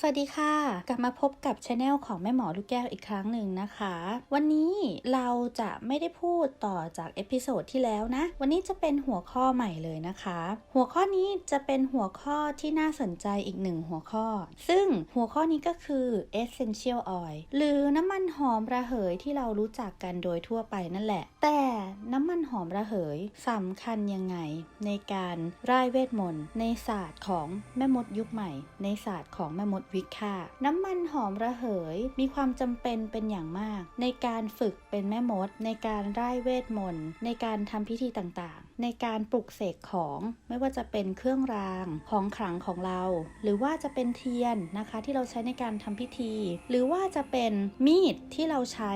สวัสดีค่ะ กลับมาพบกับช anel ของแม่หมอลูกแก้วอีกครั้งหนึ่งนะคะ วันนี้เราจะไม่ได้พูดต่อจากเอพิโซดที่แล้วนะ วันนี้จะเป็นหัวข้อใหม่เลยนะคะ หัวข้อนี้จะเป็นหัวข้อที่น่าสนใจอีกหนึ่งหัวข้อ ซึ่งหัวข้อนี้ก็คือ essential oil หรือน้ำมันหอมระเหยที่เรารู้จักกันโดยทั่วไปนั่นแหละ แต่น้ำมันหอมระเหยสำคัญยังไง ในการร่ายเวทมนต์ในศาสตร์ของแม่มดยุคใหม่ ในศาสตร์ของแม่มดวิคาน้ำมันหอมระเหย มีความจำเป็นเป็นอย่างมาก ในการฝึกเป็นแม่มด ในการร่ายเวทมนต์ ในการทำพิธีต่างๆ ในการปลุกเสกของไม่ว่าจะเป็นเครื่องรางของขลังของเรา หรือว่าจะเป็นเทียนนะคะ ที่เราใช้ในการทำพิธี หรือว่าจะเป็นมีดที่เราใช้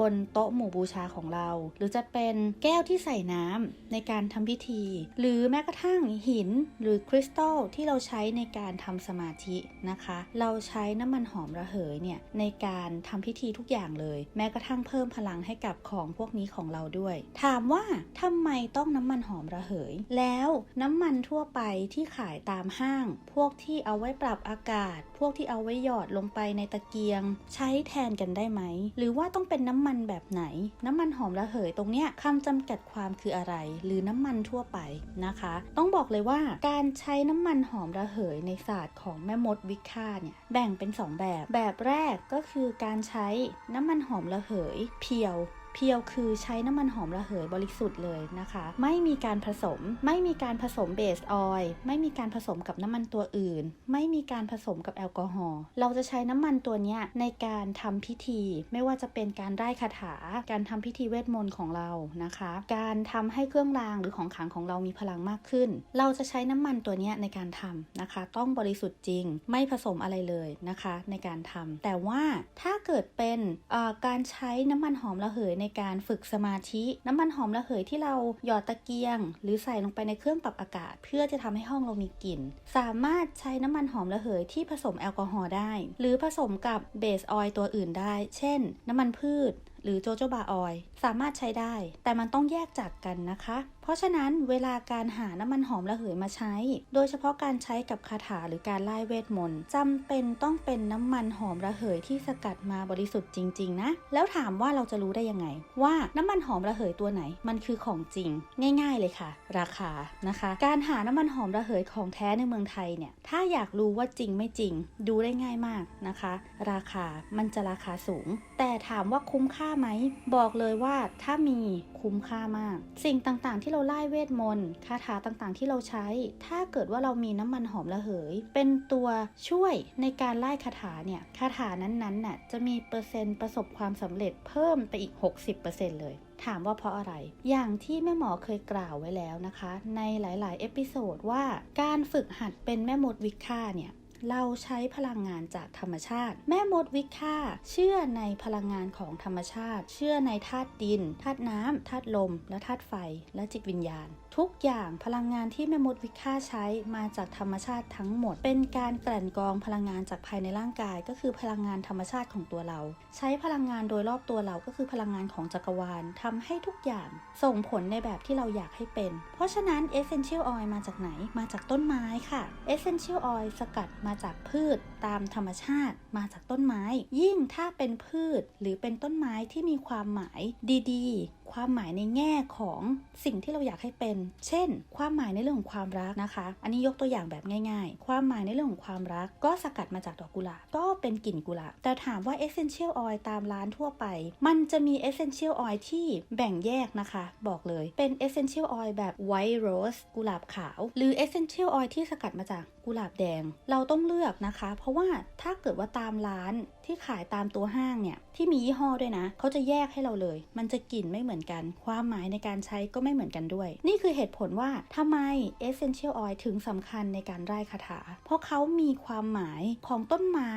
บนโต๊ะหมู่บูชาของเรา หรือจะเป็นแก้วที่ใส่น้ำในการทำพิธี หรือแม้กระทั่งหินหรือคริสตัลที่เราใช้ในการทำสมาธินะคะ เราใช้น้ำมันหอมระเหยเนี่ยในการทำพิธีทุกอย่างเลย แม้กระทั่งเพิ่มพลังให้กับของพวกนี้ของเราด้วย ถามว่าทำไมต้องน้ำมันหอมระเหย แล้วน้ำมันทั่วไปที่ขายตามห้าง พวกที่เอาไว้ปรับอากาศ พวกที่เอาไว้หยอดลงไปในตะเกียง ใช้แทนกันได้ไหม หรือว่าต้องเป็นน้ำมันแบบไหน น้ำมันหอมระเหยตรงเนี้ยคำจำกัดความคืออะไร หรือน้ำมันทั่วไปนะคะ ต้องบอกเลยว่าการใช้น้ำมันหอมระเหยในศาสตร์ของแม่มดวิคาเนี่ยแบ่งเป็น 2 แบบ แบบแรกก็คือการใช้น้ำมันหอมระเหยเพียว เพียวคือใช้น้ำมันหอมระเหยบริสุทธิ์เลยนะคะ ไม่มีการผสม ไม่มีการผสมเบสออยล์ไม่มีการผสมกับน้ำมันตัวอื่น ไม่มีการผสมกับแอลกอฮอล์เราจะใช้น้ำมันตัวนี้ในการทำพิธี ไม่ว่าจะเป็นการไร้คาถา การทำพิธีเวทมนต์ของเรานะคะ การทำให้เครื่องรางหรือของขลังของเรามีพลังมากขึ้น เราจะใช้น้ำมันตัวนี้ในการทำนะคะ ต้องบริสุทธิ์จริง ไม่ผสมอะไรเลยนะคะ ในการทำแต่ว่าถ้าเกิดเป็นการใช้น้ำมันหอมระเหยในการฝึกสมาธิ น้ำมันหอมระเหยที่เราหยอดตะเกียง หรือใส่ลงไปในเครื่องปรับอากาศ เพื่อจะทำให้ห้องเรามีกลิ่น สามารถใช้น้ำมันหอมระเหยที่ผสมแอลกอฮอล์ได้ หรือผสมกับเบสออยล์ตัวอื่นได้ เช่น น้ำมันพืช หรือโจโจบาออยล์สามารถใช้ได้ แต่มันต้องแยกจากกันนะคะ เพราะฉะนั้นเวลาการหาน้ำมันหอมระเหยมาใช้ โดยเฉพาะการใช้กับคาถาหรือการไล่เวทมนต์จำเป็นต้องเป็นน้ำมันหอมระเหยที่สกัดมาบริสุทธิ์จริง ๆ นะ แล้วถามว่าเราจะรู้ได้ยังไง ว่าน้ำมันหอมระเหยตัวไหน มันคือของจริง ง่าย ๆ เลยค่ะ ราคานะคะ การหาน้ำมันหอมระเหยของแท้ในเมืองไทยเนี่ยถ้าอยากรู้ว่าจริงไม่จริง ดูได้ง่ายมากนะคะ ราคามันจะราคาสูง แต่ถามว่าคุ้มค่าไหม บอกเลยว่าถ้ามีคุ้มค่ามาก สิ่งต่างๆ ที่เราไล่เวทมนต์คาถาต่างๆ ที่เราใช้ ถ้าเกิดว่าเรามีน้ำมันหอมระเหย เป็นตัวช่วยในการไล่คาถาเนี่ยคาถานั้นๆน่ะจะมีเปอร์เซ็นต์ประสบความสำเร็จเพิ่มไปอีก 60%เลยถามว่าเพราะอะไร อย่างที่แม่หมอเคยกล่าวไว้แล้วนะคะ ในหลาย ๆ เอพิโซดว่า การฝึกหัดเป็นแม่มดวิคาเนี่ย เราใช้พลังงานจากธรรมชาติ แม่มดวิค่าเชื่อในพลังงานของธรรมชาติ เชื่อในธาตุดินธาตุน้ำธาตุลม และธาตุไฟและจิตวิญญาณ ทุกอย่างพลังงานที่แม่มดวิคาใช้มาจากธรรมชาติทั้งหมด เป็นการกลั่นกรองพลังงานจากภายในร่างกาย ก็คือพลังงานธรรมชาติของตัวเรา ใช้พลังงานโดยรอบตัวเราก็คือพลังงานของจักรวาลทำให้ทุกอย่างส่งผลในแบบที่เราอยากให้เป็น เพราะฉะนั้น Essential Oil มาจากไหน มาจากต้นไม้ค่ะ Essential Oil สกัดมาจากพืชตามธรรมชาติ มาจากต้นไม้ ยิ่งถ้าเป็นพืชหรือเป็นต้นไม้ที่มีความหมายดีๆ ความหมายในแง่ของสิ่งที่เราอยากให้เป็น เช่น ความหมายในเรื่องของความรักนะคะ อันนี้ยกตัวอย่างแบบง่ายๆ ความหมายในเรื่องของความรัก ก็สกัดมาจากดอกกุหลาบ ก็เป็นกลิ่นกุหลาบ แต่ถามว่า Essential Oil ตามร้านทั่วไป มันจะมี Essential Oil ที่แบ่งแยกนะคะ บอกเลย เป็น Essential Oil แบบ White Rose กุหลาบขาว หรือ Essential Oil ที่สกัดมาจาก กุหลาบแดง เราต้องเลือกนะคะ เพราะว่าถ้าเกิดว่าตามร้านที่ขายตามตัวห้างเนี่ยที่มียี่ห้อด้วยนะเขาจะแยกให้เราเลย มันจะกลิ่นไม่เหมือนกัน ความหมายในการใช้ก็ไม่เหมือนกันด้วย นี่คือเหตุผลว่าทำไม Essential Oil ถึงสำคัญในการไร้คาถา เพราะเขามีความหมายของต้นไม้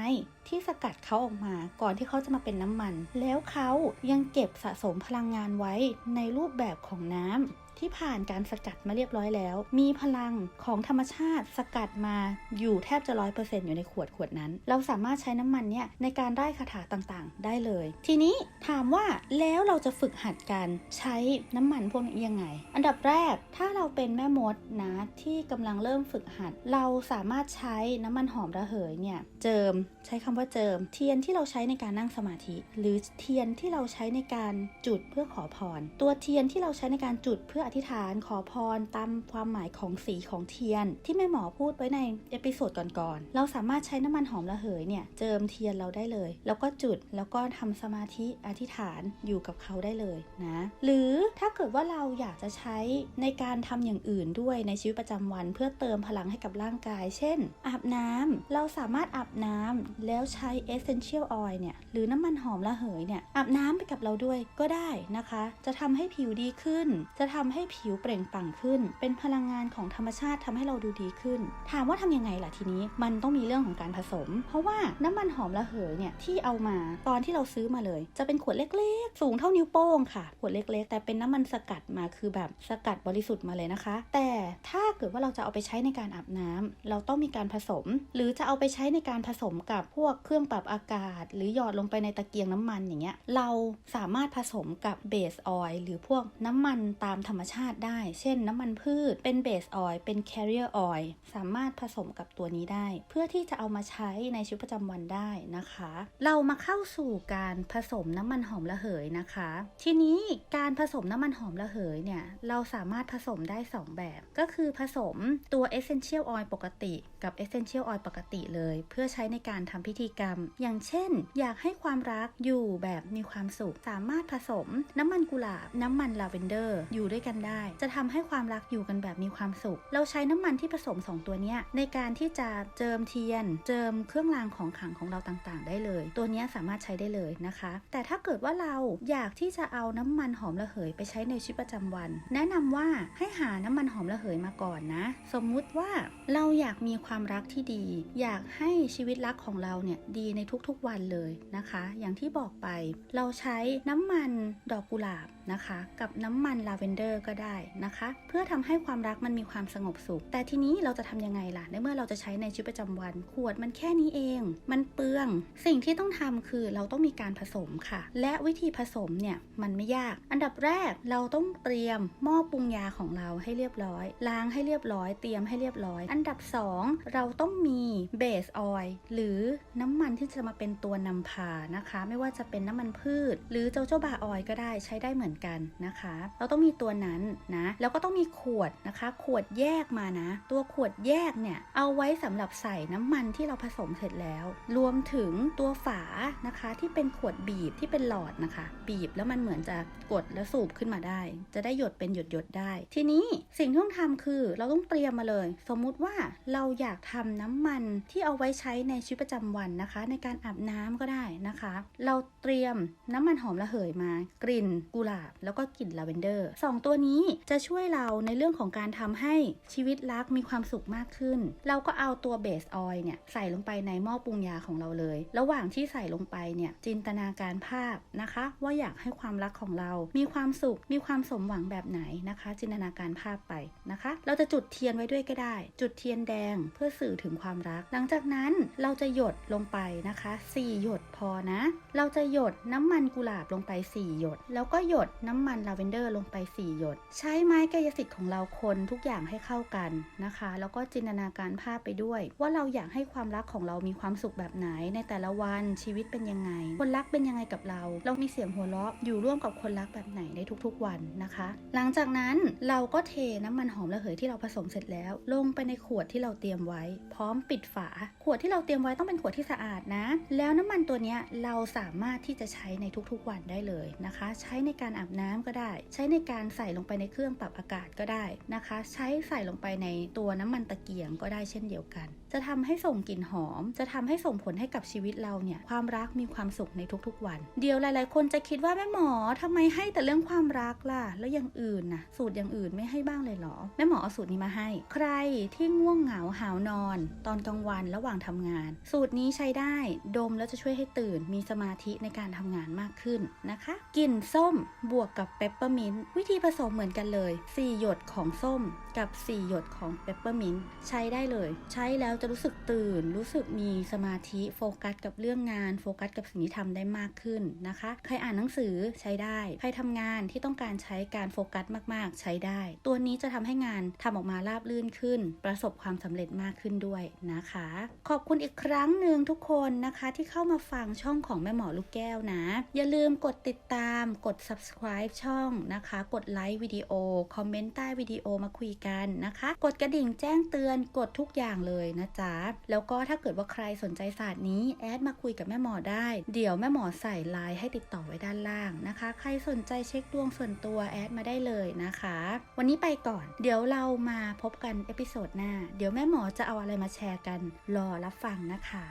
ที่สกัดเขาออกมาก่อนที่เขาจะมาเป็นน้ำมัน แล้วเขายังเก็บสะสมพลังงานไว้ในรูปแบบของน้ำ ที่ผ่านการสกัดมาเรียบร้อยแล้ว มีพลังของธรรมชาติสกัดมาอยู่แทบจะร้อยเปอร์เซ็นต์อยู่ในขวดขวดนั้น เราสามารถใช้น้ำมันเนี่ยในการไล่คาถาต่างๆ ได้เลย ทีนี้ถามว่าแล้วเราจะฝึกหัดการใช้น้ำมันพวกนี้ยังไง อันดับแรกถ้าเราเป็นแม่มดนะที่กำลังเริ่มฝึกหัด เราสามารถใช้น้ำมันหอมระเหยเนี่ยเจิมใช้คำว่าเจิม เทียนที่เราใช้ในการนั่งสมาธิ หรือเทียนที่เราใช้ในการจุดเพื่อขอพร ตัวเทียนที่เราใช้ในการจุดเพื่ออธิษฐานขอพรตามความหมายของสีของเทียน ที่แม่หมอพูดไว้ในเอพิโซดก่อนๆ เราสามารถใช้น้ำมันหอมระเหยเนี่ยเจิมเทียนเราได้เลย แล้วก็จุดแล้วก็ทำสมาธิอธิษฐานอยู่กับเขาได้เลยนะ หรือถ้าเกิดว่าเราอยากจะใช้ในการทำอย่างอื่นด้วยในชีวิตประจำวัน เพื่อเติมพลังให้กับร่างกาย เช่น อาบน้ำเราสามารถอาบน้ำแล้วใช้ essential oil เนี่ยหรือน้ำมันหอมระเหยเนี่ยอาบน้ำไปกับเราด้วยก็ได้นะคะ จะทำให้ผิวดีขึ้น จะทำใให้ผิวเปล่งปลั่งขึ้น เป็นพลังงานของธรรมชาติทำให้เราดูดีขึ้น ถามว่าทำยังไงล่ะทีนี้ มันต้องมีเรื่องของการผสม เพราะว่าน้ำมันหอมระเหยเนี่ยที่เอามาตอนที่เราซื้อมาเลย จะเป็นขวดเล็กๆ สูงเท่านิ้วโป้งค่ะ ขวดเล็กๆ แต่เป็นน้ำมันสกัดมาคือแบบสกัดบริสุทธิ์มาเลยนะคะ แต่ถ้าเกิดว่าเราจะเอาไปใช้ในการอาบน้ำเราต้องมีการผสม หรือจะเอาไปใช้ในการผสมกับพวกเครื่องปรับอากาศ หรือหยอดลงไปในตะเกียงน้ำมันอย่างเงี้ยเราสามารถผสมกับเบสออยล์หรือพวกน้ำมันตามธรรมชาติได้ เช่นน้ำมันพืช เป็นเบสออยล์เป็นแคริเออร์ออยล์สามารถผสมกับตัวนี้ได้ เพื่อที่จะเอามาใช้ในชีวิตประจำวันได้นะคะ เรามาเข้าสู่การผสมน้ำมันหอมระเหยนะคะ ทีนี้การผสมน้ำมันหอมระเหยเนี่ยเราสามารถผสมได้ 2 แบบ ก็คือผสมตัว essential oil ปกติกับ essential oil ปกติเลย เพื่อใช้ในการทำพิธีกรรม อย่างเช่น อยากให้ความรักอยู่แบบมีความสุข สามารถผสมน้ำมันกุหลาบน้ำมันลาเวนเดอร์ อยู่ด้วยกันได้ จะทำให้ความรักอยู่กันแบบมีความสุข เราใช้น้ำมันที่ผสม 2 ตัวเนี้ยในการที่จะเจิมเทียน เจิมเครื่องรางของขลังของเราต่างๆ ได้เลย ตัวนี้สามารถใช้ได้เลยนะคะ แต่ถ้าเกิดว่าเราอยากที่จะเอาน้ำมันหอมระเหยไปใช้ในชีวิตประจำวัน แนะนำว่าให้หาน้ำมันหอมระเหยมาก่อนนะ สมมุติว่าเราอยากมีความรักที่ดี อยากให้ชีวิตรักของเราเนี่ยดีในทุกๆวันเลยนะคะ อย่างที่บอกไปเราใช้น้ำมันดอกกุหลาบ นะคะ กับน้ำมันลาเวนเดอร์ก็ได้นะคะ เพื่อทำให้ความรักมันมีความสงบสุข แต่ทีนี้เราจะทำยังไงล่ะ ในเมื่อเราจะใช้ในชีวิตประจำวัน ขวดมันแค่นี้เอง มันเปลือง สิ่งที่ต้องทำคือเราต้องมีการผสมค่ะ และวิธีผสมเนี่ยมันไม่ยาก อันดับแรกเราต้องเตรียมหม้อปรุงยาของเราให้เรียบร้อย ล้างให้เรียบร้อย เตรียมให้เรียบร้อย อันดับ 2 เราต้องมีเบสออยล์หรือน้ำมันที่จะมาเป็นตัวนำพานะคะ ไม่ว่าจะเป็นน้ำมันพืช หรือเจ้าเจ้าบาออยล์ก็ได้ใช้ได้เหมือนกันนะคะ เราต้องมีตัวนั้นนะ แล้วก็ต้องมีขวดนะคะ ขวดแยกมานะ ตัวขวดแยกเนี่ย เอาไว้สำหรับใส่น้ำมันที่เราผสมเสร็จแล้ว รวมถึงตัวฝานะคะ ที่เป็นขวดบีบที่เป็นหลอดนะคะ บีบแล้วมันเหมือนจะกดแล้วสูบขึ้นมาได้ จะได้หยดเป็นหยดหยดได้ ทีนี้สิ่งที่ต้องทำคือเราต้องเตรียมมาเลย สมมุติว่าเราอยากทำน้ำมันที่เอาไว้ใช้ในชีวิตประจำวันนะคะ ในการอาบน้ำก็ได้นะคะ เราเตรียมน้ำมันหอมระเหยมากลิ่นกุหลาบแล้วก็กลิ่นลาเวนเดอร์สองตัวนี้จะช่วยเราในเรื่องของการทำให้ชีวิตรักมีความสุขมากขึ้น เราก็เอาตัวเบสออยล์เนี่ยใส่ลงไปในหม้อปรุงยาของเราเลย ระหว่างที่ใส่ลงไปเนี่ยจินตนาการภาพนะคะ ว่าอยากให้ความรักของเรา มีความสุข มีความสมหวังแบบไหนนะคะ จินตนาการภาพไปนะคะ เราจะจุดเทียนไว้ด้วยก็ได้ จุดเทียนแดงเพื่อสื่อถึงความรัก หลังจากนั้นเราจะหยดลงไปนะคะ 4 หยดพอนะ เราจะหยดน้ำมันกุหลาบลงไป 4 หยด แล้วก็หยดน้ำมันลาเวนเดอร์ลงไป 4 หยด ใช้ไม้กายสิทธิ์ของเราคนทุกอย่างให้เข้ากันนะคะ แล้วก็จินตนาการภาพไปด้วย ว่าเราอยากให้ความรักของเรามีความสุขแบบไหน ในแต่ละวันชีวิตเป็นยังไง คนรักเป็นยังไงกับเรา เรามีเสียงหัวเราะอยู่ร่วมกับคนรักแบบไหนในทุกๆวันนะคะ หลังจากนั้นเราก็เทน้ำมันหอมระเหยที่เราผสมเสร็จแล้ว ลงไปในขวดที่เราเตรียมไว้ พร้อมปิดฝา ขวดที่เราเตรียมไว้ต้องเป็นขวดที่สะอาดนะ แล้วน้ำมันตัวนี้เราสามารถที่จะใช้ในทุกๆวันได้เลยนะคะ ใช้ในการอาบน้ำก็ได้ ใช้ในการใส่ลงไปในเครื่องปรับอากาศก็ได้นะคะ ใช้ใส่ลงไปในตัวน้ำมันตะเกียงก็ได้เช่นเดียวกันจะทำให้ส่งกลิ่นหอม จะทำให้ส่งผลให้กับชีวิตเราเนี่ยความรักมีความสุขในทุกๆวัน เดี๋ยวหลาย ๆ คนจะคิดว่าแม่หมอทำไมให้แต่เรื่องความรักล่ะ แล้วอย่างอื่นนะสูตรอย่างอื่นไม่ให้บ้างเลยเหรอ แม่หมอเอาสูตรนี้มาให้ ใครที่ง่วงเหงาหาวนอน ตอนกลางวันระหว่างทำงาน สูตรนี้ใช้ได้ดมแล้วจะช่วยให้ตื่น มีสมาธิในการทำงานมากขึ้นนะคะกลิ่นส้มบวกกับเปปเปอร์มินต์วิธีผสมเหมือนกันเลย 4 หยดของส้ม กับ 4 หยดของเปปเปอร์มินต์ใช้ได้เลย ใช้แล้วจะรู้สึกตื่น รู้สึกมีสมาธิโฟกัสกับเรื่องงาน โฟกัสกับสิ่งที่ทำได้มากขึ้นนะคะ ใครอ่านหนังสือใช้ได้ ใครทำงานที่ต้องการใช้การโฟกัสมากๆ ใช้ได้ ตัวนี้จะทำให้งานทำออกมาราบรื่นขึ้น ประสบความสำเร็จมากขึ้นด้วยนะคะ ขอบคุณอีกครั้งหนึ่งทุกคนนะคะที่เข้ามาฟังช่องของแม่หมอลูกแก้วนะ อย่าลืมกดติดตาม กด subscribe ช่องนะคะ กดไลค์วิดีโอ คอมเมนต์ใต้วิดีโอมาคุยกันนะคะ กดกระดิ่งแจ้งเตือน กดทุกอย่างเลยนะจ๊ะ แล้วก็ถ้าเกิดว่าใครสนใจศาสตร์นี้แอดมาคุยกับแม่หมอได้ เดี๋ยวแม่หมอใส่ไลน์ให้ติดต่อไว้ด้านล่างนะคะ ใครสนใจเช็คดวงส่วนตัวแอดมาได้เลยนะคะ วันนี้ไปก่อน เดี๋ยวเรามาพบกันเอพิโซดหน้า เดี๋ยวแม่หมอจะเอาอะไรมาแชร์กัน รอรับฟังนะคะ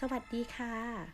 สวัสดีค่ะ